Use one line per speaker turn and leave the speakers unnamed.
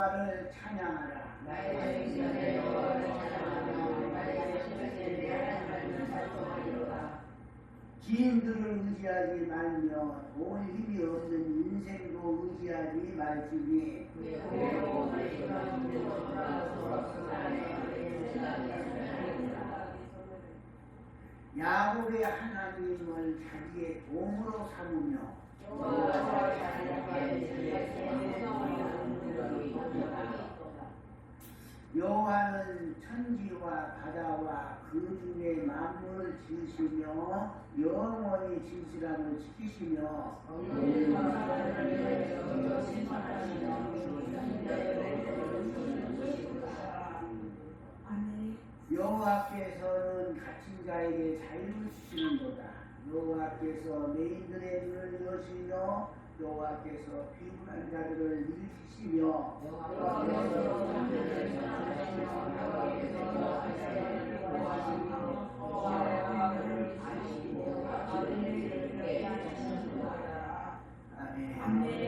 여호와를 찬양하라.
나의 생명의 여호와를 찬양하며 나의 생명의 내 하나님을 찬송하리로다.
지인들을 의지하지 말며 돈 힘이 없는 인생도 의지하지 말지니
내 몸을 안에 생각이다.
야곱의 하나님을 자기의 도움으로 삼으며 여호와는 천지와 바다와 그 중에 만물을 지으시며 영원히 진실함을 지키시며 여호와께서는 갇힌 자에게 자유를 주시는도다. 여호와께서 메인들의 눈을 여시며 여호와께서 피곤한 자들을 일으키시며 Amen.